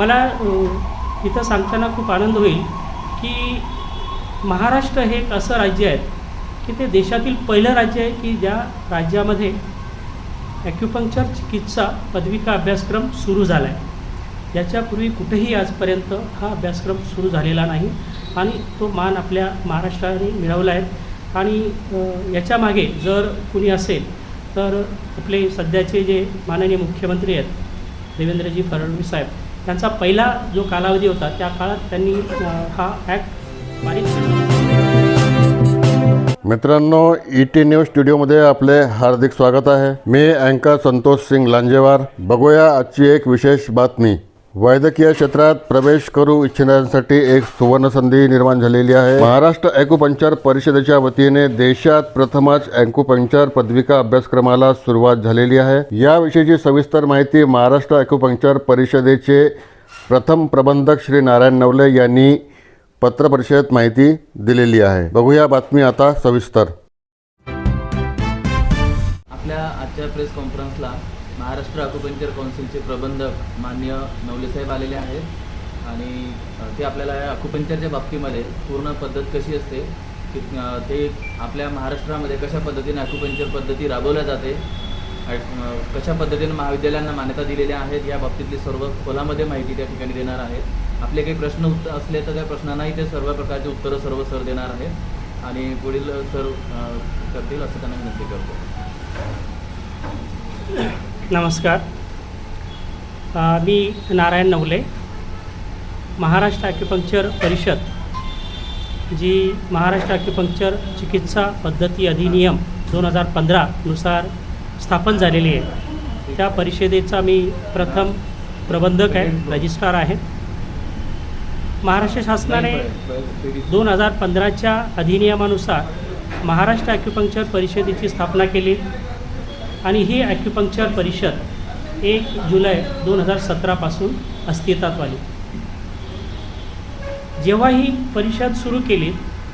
मला इथं सांगताना खूप आनंद होईल की महाराष्ट्र हे एक असं राज्य आहे की ते देशातील पहिलं राज्य आहे की ज्या राज्यामध्ये ॲक्युपंक्चर चिकित्सा पदविका अभ्यासक्रम सुरू झाला आहे याच्यापूर्वी कुठेही आजपर्यंत हा अभ्यासक्रम सुरू झालेला नाही आणि तो मान आपल्या महाराष्ट्राने मिळवला आहे. आणि याच्यामागे जर कुणी असेल तर आपले सध्याचे जे माननीय मुख्यमंत्री आहेत देवेंद्रजी फडणवीस साहेब त्यांचा पहिला जो कालावधी होता त्या काळात त्यांनी हा ॲक्ट पारित केला. मित्रांनो ई टी न्यूज स्टुडिओमध्ये आपले हार्दिक स्वागत आहे. मी अँकर संतोष सिंग लांजेवार. बघूया आजची एक विशेष बातमी. वैद्यकीय क्षेत्रात प्रवेश करू इच्छिणाऱ्यांसाठी एक सुवर्ण संधी निर्माण झालेली आहे. महाराष्ट्र ॲक्युपंक्चर परिषदेच्या वतीने देशात प्रथमच अँकुपंचर पदविका अभ्यासक्रमाला सुरुवात झालेली आहे. याविषयीची सविस्तर माहिती महाराष्ट्र ॲक्युपंक्चर परिषदेचे प्रथम प्रबंधक श्री नारायण नवले यांनी पत्रपरिषदेत माहिती दिलेली आहे. बघूया बातमी आता सविस्तर. आपल्या आजच्या प्रेस कॉन्फरन्सला महाराष्ट्र अकुपंचर काउन्सिलचे प्रबंधक मान्य नवलेसाहेब आलेले आहेत. आणि ते आपल्याला या अकुपंचरच्या बाबतीमध्ये पूर्ण पद्धत कशी असते की ते आपल्या महाराष्ट्रामध्ये कशा पद्धतीने अकुपंचर पद्धती राबवल्या जाते कशा पद्धतीने महाविद्यालयांना मान्यता दिलेल्या आहेत या बाबतीतली सर्व खोलामध्ये माहिती त्या ठिकाणी देणार आहेत. आपले काही प्रश्न उत्तर असले तर त्या प्रश्नांनाही ते सर्व प्रकारचे उत्तरं सर्व सर देणार आहेत. आणि पुढील सर करतील असं त्यांना विनंती करतो. नमस्कार. मी नारायण नवले महाराष्ट्र ॲक्युपंक्चर परिषद जी महाराष्ट्र ॲक्युपंक्चर चिकित्सा पद्धती अधिनियम दोन हजार पंधरानुसार स्थापन झालेली आहे. त्या परिषदेचा मी प्रथम प्रबंधक आहे रजिस्ट्रार आहे. महाराष्ट्र शासनाने दोन हजार पंधराच्या अधिनियमानुसार महाराष्ट्र ॲक्युपंक्चर परिषदेची स्थापना केली. आणि ही ॲक्युपंक्चर परिषद एक जुलै दोन हजार सतरापासून अस्तित्वात आली. जेव्हा ही परिषद सुरू केली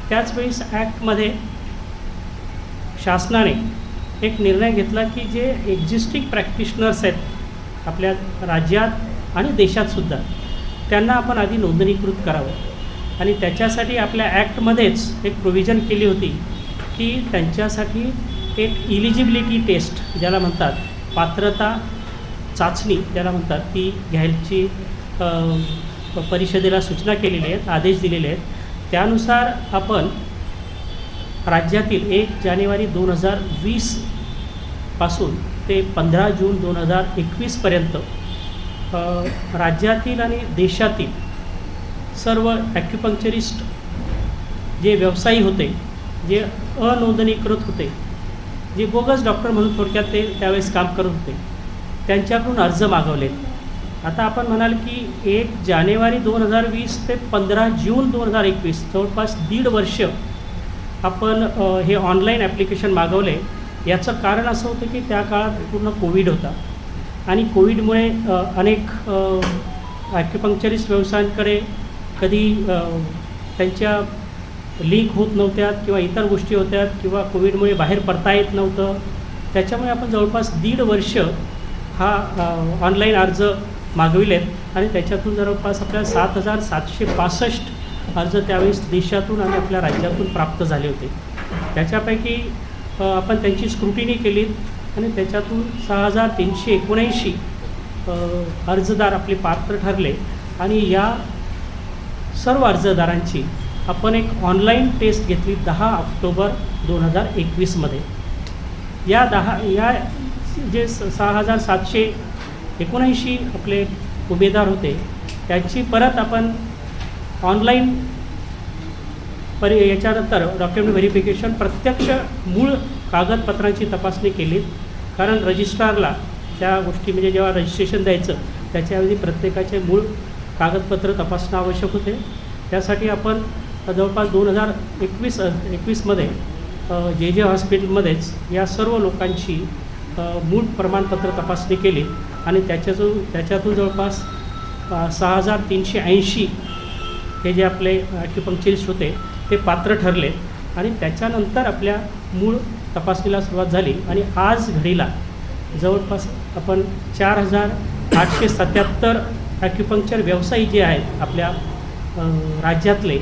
त्याचवेळेस ॲक्टमध्ये शासनाने एक निर्णय घेतला की जे एक्झिस्टिंग प्रॅक्टिशनर्स आहेत आपल्या राज्यात आणि देशातसुद्धा त्यांना आपण आधी नोंदणीकृत करावं. आणि त्याच्यासाठी आपल्या ॲक्टमध्येच एक प्रोव्हिजन केली होती की त्यांच्यासाठी एक इलिजिबिलिटी टेस्ट ज्याला म्हणतात पात्रता चाचणी ज्याला म्हणतात ती घ्यायची परिषदेला सूचना केलेली आहेत आदेश दिलेले आहेत. त्यानुसार आपण राज्यातील एक जानेवारी दोन हजार वीसपासून ते पंधरा जून दोन हजार एकवीसपर्यंत राज्यातील आणि देशातील सर्व ॲक्युपंक्चरिस्ट जे व्यवसायी होते जे अनोंदणीकृत होते जे बोगस डॉक्टर म्हणून थोडक्यात ते त्यावेळेस काम करत होते. त्यांच्याकडून अर्ज मागवले आता आपण म्हणाल की एक जानेवारी दोन हजार वीस ते पंधरा जून दोन हजार एकवीस जवळपास दीड वर्ष आपण हे ऑनलाईन ॲप्लिकेशन मागवले. याचं कारण असं होतं की त्या काळात पूर्ण कोविड होता. आणि कोविडमुळे अनेक ॲक्युपंक्चरिस्ट व्यवसायांकडे कधी त्यांच्या लिंक होत नव्हत्या किंवा इतर गोष्टी होत्या किंवा कोविडमुळे बाहेर पडता येत नव्हतं. त्याच्यामुळे आपण जवळपास दीड वर्ष हा ऑनलाईन अर्ज मागविलेत आणि त्याच्यातून जवळपास आपल्याला सात हजार सातशे पासष्ट अर्ज त्यावेळेस देशातून आणि आपल्या राज्यातून प्राप्त झाले होते. त्याच्यापैकी आपण त्यांची स्क्रुटिनी केली आणि त्याच्यातून सहा हजार तीनशे एकोणऐंशी अर्जदार आपले पात्र ठरले आणि या सर्व अर्जदारांची आपण एक ऑनलाईन टेस्ट घेतली दहा ऑक्टोबर दोन हजार एकवीसमध्ये. या दहा या जे स सहा हजार सातशे एकोणऐंशी आपले उमेदवार होते त्यांची परत आपण ऑनलाईन परि याच्यानंतर डॉक्युमेंट व्हेरिफिकेशन प्रत्यक्ष मूळ कागदपत्रांची तपासणी केली. कारण रजिस्ट्रारला त्या गोष्टी म्हणजे जेव्हा रजिस्ट्रेशन द्यायचं त्याच्याऐवजी प्रत्येकाचे मूळ कागदपत्र तपासणं आवश्यक होते. त्यासाठी आपण जवळपास दोन हजार एकवीस एकवीसमध्ये जे जे हॉस्पिटलमध्येच या सर्व लोकांची मूळ प्रमाणपत्र तपासणी केली आणि त्याच्यातून त्याच्यातून जवळपास सहा हजार तीनशे ऐंशी हे जे आपले ॲक्युपंक्चरिस्ट होते ते पात्र ठरले आणि त्याच्यानंतर आपल्या मूळ तपासणीला सुरुवात झाली आणि आज घडीला जवळपास आपण चार हजार आठशे सत्याहत्तर ॲक्युपंक्चर व्यवसायी जे आहेत आपल्या राज्यातले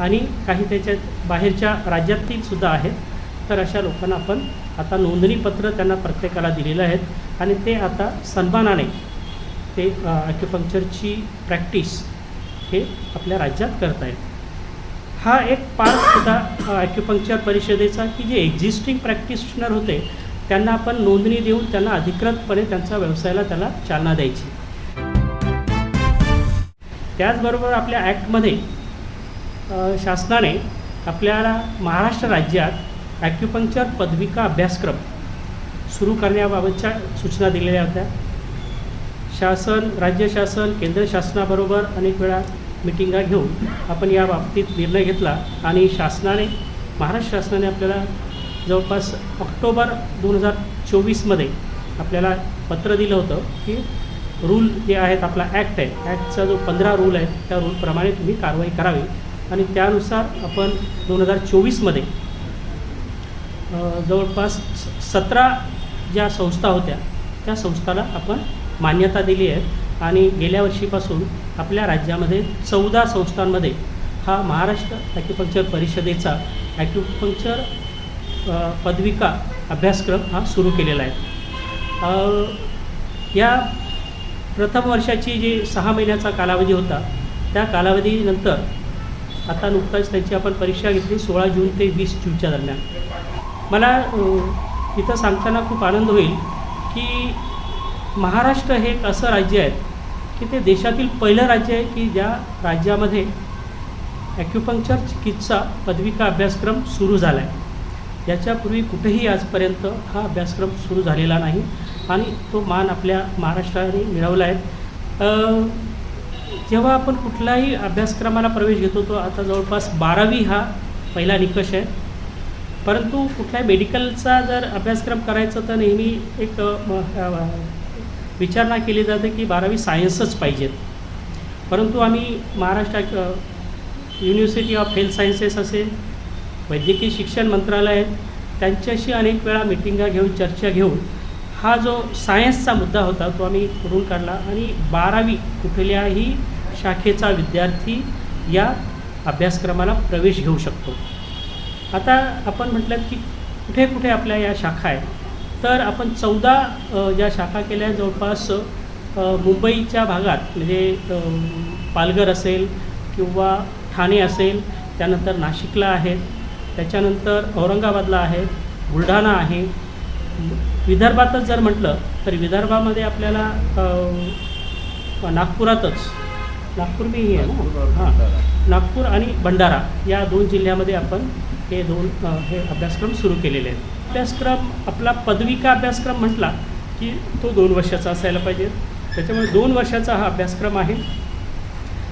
आणि काही त्याच्यात बाहेरच्या राज्यातील सुद्धा आहेत. तर अशा लोकांना आपण आता नोंदणीपत्र त्यांना प्रत्येकाला दिलेलं आहेत. आणि ते आता सन्मानाने ते ॲक्युपंक्चरची प्रॅक्टिस हे आपल्या राज्यात करत आहेत. हा एक पार्ट सुद्धा ॲक्युपंक्चर परिषदेचा की जे एक्झिस्टिंग प्रॅक्टिशनर होते त्यांना आपण नोंदणी देऊन त्यांना अधिकृतपणे त्यांचा व्यवसायाला त्याला चालना द्यायची. त्याचबरोबर आपल्या ॲक्टमध्ये शासनाने आपल्याला महाराष्ट्र राज्यात ॲक्युपंक्चर पदविका अभ्यासक्रम सुरू करण्याबाबतच्या सूचना दिलेल्या होत्या. शासन राज्य शासन केंद्र शासनाबरोबर अनेक वेळा मिटिंगा घेऊन आपण या बाबतीत निर्णय घेतला आणि शासनाने महाराष्ट्र शासनाने आपल्याला जवळपास ऑक्टोबर दोन हजार चोवीसमध्ये आपल्याला पत्र दिलं होतं की रूल जे आहेत आपला ॲक्ट आहे. ॲक्टचा जो पंधरा रूल आहे त्या रूलप्रमाणे तुम्ही कारवाई करावी. आणि त्यानुसार आपण दोन हजार चोवीसमध्ये जवळपास स- सतरा ज्या संस्था होत्या त्या संस्थाला आपण मान्यता दिली आहे. आणि गेल्या वर्षीपासून आपल्या राज्यामध्ये चौदा संस्थांमध्ये हा महाराष्ट्र ॲक्युपंक्चर परिषदेचा ॲक्युपंक्चर पदविका अभ्यासक्रम हा सुरू केलेला आहे. या प्रथम वर्षाची जी सहा महिन्याचा कालावधी होता त्या कालावधीनंतर आता नुकताच त्यांची आपण परीक्षा घेतली सोळा जून ते वीस जूनच्या दरम्यान. मला इथं सांगताना खूप आनंद होईल की महाराष्ट्र हे एक असं राज्य आहे की ते देशातील पहिलं राज्य आहे की ज्या राज्यामध्ये ॲक्युपंक्चर चिकित्सा पदविका अभ्यासक्रम सुरू झाला आहे याच्यापूर्वी कुठेही आजपर्यंत हा अभ्यासक्रम सुरू झालेला नाही आणि तो मान आपल्या महाराष्ट्राने मिळवला आहे. जेव्हा आपण कुठल्याही अभ्यासक्रमाला प्रवेश घेतो तो आता जवळपास बारावी हा पहिला निकष आहे. परंतु कुठल्याही मेडिकलचा जर अभ्यासक्रम करायचा तर नेहमी एक म, विचारणा केली जाते की बारावी सायन्सच पाहिजेत. परंतु आम्ही Maharashtra University of Health Sciences असेल वैद्यकीय शिक्षण मंत्रालय त्यांच्याशी अनेक वेळा मिटिंगा घेऊन चर्चा घेऊन हा जो सायन्सचा मुद्दा होता तो आम्ही करून काढला. आणि बारावी कुठल्याही शाखेचा विद्यार्थी या अभ्यासक्रमाला प्रवेश घेऊ शकतो. आता आपण म्हटलं की कुठे कुठे आपल्या या शाखा आहेत? तर आपण चौदा ज्या शाखा केल्या जवळपास मुंबईच्या भागात म्हणजे पालघर असेल किंवा ठाणे असेल त्यानंतर नाशिकला आहेत. त्याच्यानंतर औरंगाबादला आहे बुलढाणा आहे. विदर्भातच जर म्हटलं तर विदर्भामध्ये आपल्याला नागपुरातच नागपूर मी ही आहे ना? हां. नागपूर आणि भंडारा या दोन जिल्ह्यामध्ये आपण हे दोन हे अभ्यासक्रम सुरू केलेले आहेत. अभ्यासक्रम आपला पदविका अभ्यासक्रम म्हटला की तो दोन वर्षाचा असायला पाहिजे. त्याच्यामुळे दोन वर्षाचा हा अभ्यासक्रम आहे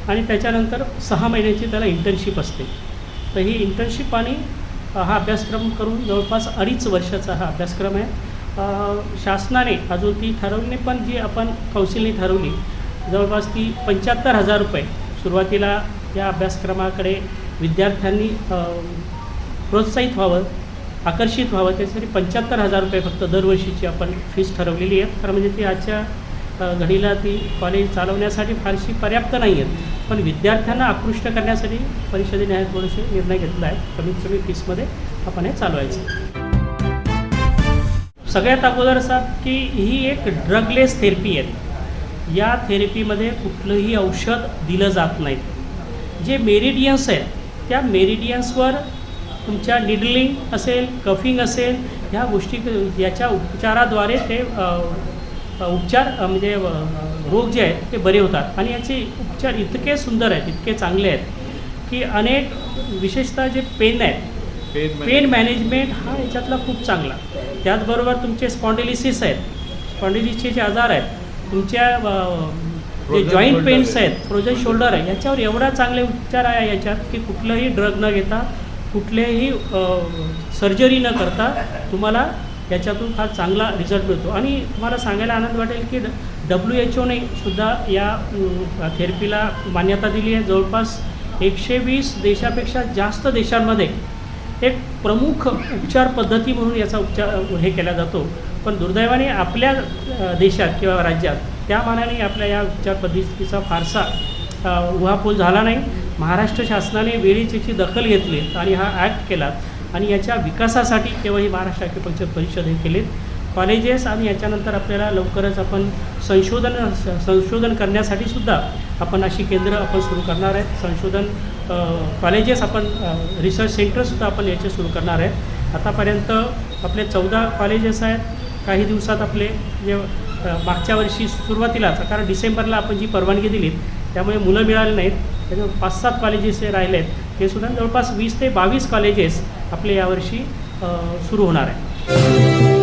आणि त्याच्यानंतर सहा महिन्याची त्याला इंटर्नशिप असते. तर ही इंटर्नशिप आणि हा अभ्यासक्रम करून जवळपास अडीच वर्षाचा हा अभ्यासक्रम आहे. शासनाने अजून ती ठरवली पण जी आपण कौन्सिलने ठरवली जवळपास ती पंच्याहत्तर हजार रुपये सुरुवातीला या अभ्यासक्रमाकडे विद्यार्थ्यांनी प्रोत्साहित व्हावं आकर्षित व्हावं त्यासाठी पंच्याहत्तर हजार रुपये फक्त दरवर्षीची आपण फीस ठरवलेली आहे खरं म्हणजे ती आजच्या घडीला ती कॉलेज चालवण्यासाठी फारशी पर्याप्त नाही आहेत. पण विद्यार्थ्यांना आकृष्ट करण्यासाठी परिषदेने हा थोडेसे निर्णय घेतला आहे. कमीत कमी फीसमध्ये आपण हे चालवायचं सगळ्यात अगोदर असा की ही एक ड्रगलेस थेरपी आहे. या थेरपीमध्ये कुठलंही औषध दिलं जात नाही. जे मेरिडियन्स आहेत त्या मेरिडियन्सवर तुमच्या निडलिंग असेल कफिंग असेल ह्या गोष्टी याच्या उपचाराद्वारे ते उपचार म्हणजे रोग जे आहेत ते बरे होतात. आणि याचे उपचार इतके सुंदर आहेत इतके चांगले आहेत की अनेक विशेषतः जे पेन आहेत पेन मॅनेजमेंट हा याच्यातला खूप चांगला. त्याचबरोबर तुमचे स्पॉन्डिलिसिस आहेत. स्पॉन्डिलिसचे जे आजार आहेत तुमच्या जे जॉईंट पेन्स आहे. आहेत फ्रोजन शोल्डर आहे याच्यावर एवढा चांगले उपचार आहे याच्यात की कुठलंही ड्रग न घेता कुठलेही सर्जरी न करता तुम्हाला याच्यातून फार चांगला रिझल्ट मिळतो. आणि तुम्हाला सांगायला आनंद वाटेल की डब्ल्यू एच ओने सुद्धा या थेरपीला मान्यता दिली आहे. जवळपास एकशे वीस देशापेक्षा जास्त देशांमध्ये एक प्रमुख उपचार पद्धती म्हणून याचा उपचार हे केला जातो. पण दुर्दैवाने आपल्या देशात किंवा राज्यात त्या मानाने आपल्या या उपचार पद्धतीचा फारसा उहापोल झाला नाही. महाराष्ट्र शासनाने वेळीच याची दखल घेतली आणि हा ॲक्ट केला आणि याच्या विकासासाठी केवळ ही महाराष्ट्र ॲक्युपंक्चर परिषद हे केलेत. कॉलेजेस आणि याच्यानंतर आपल्याला लवकरच आपण संशोधन संशोधन करण्यासाठी सुद्धा आपण अशी केंद्र आपण सुरू करणार आहेत. संशोधन कॉलेजेस आपण रिसर्च सेंटरसुद्धा आपण याचे सुरू करणार आहेत. आतापर्यंत आपले चौदा कॉलेजेस आहेत. काही दिवसात आपले जे मागच्या वर्षी सुरुवातीलाच कारण डिसेंबरला आपण जी परवानगी दिली त्यामुळे मुलं मिळाली नाहीत. त्याच्यामुळे पाच सात कॉलेजेस जे राहिले आहेत. ते सुद्धा जवळपास वीस ते बावीस कॉलेजेस आपले यावर्षी सुरू होणार आहे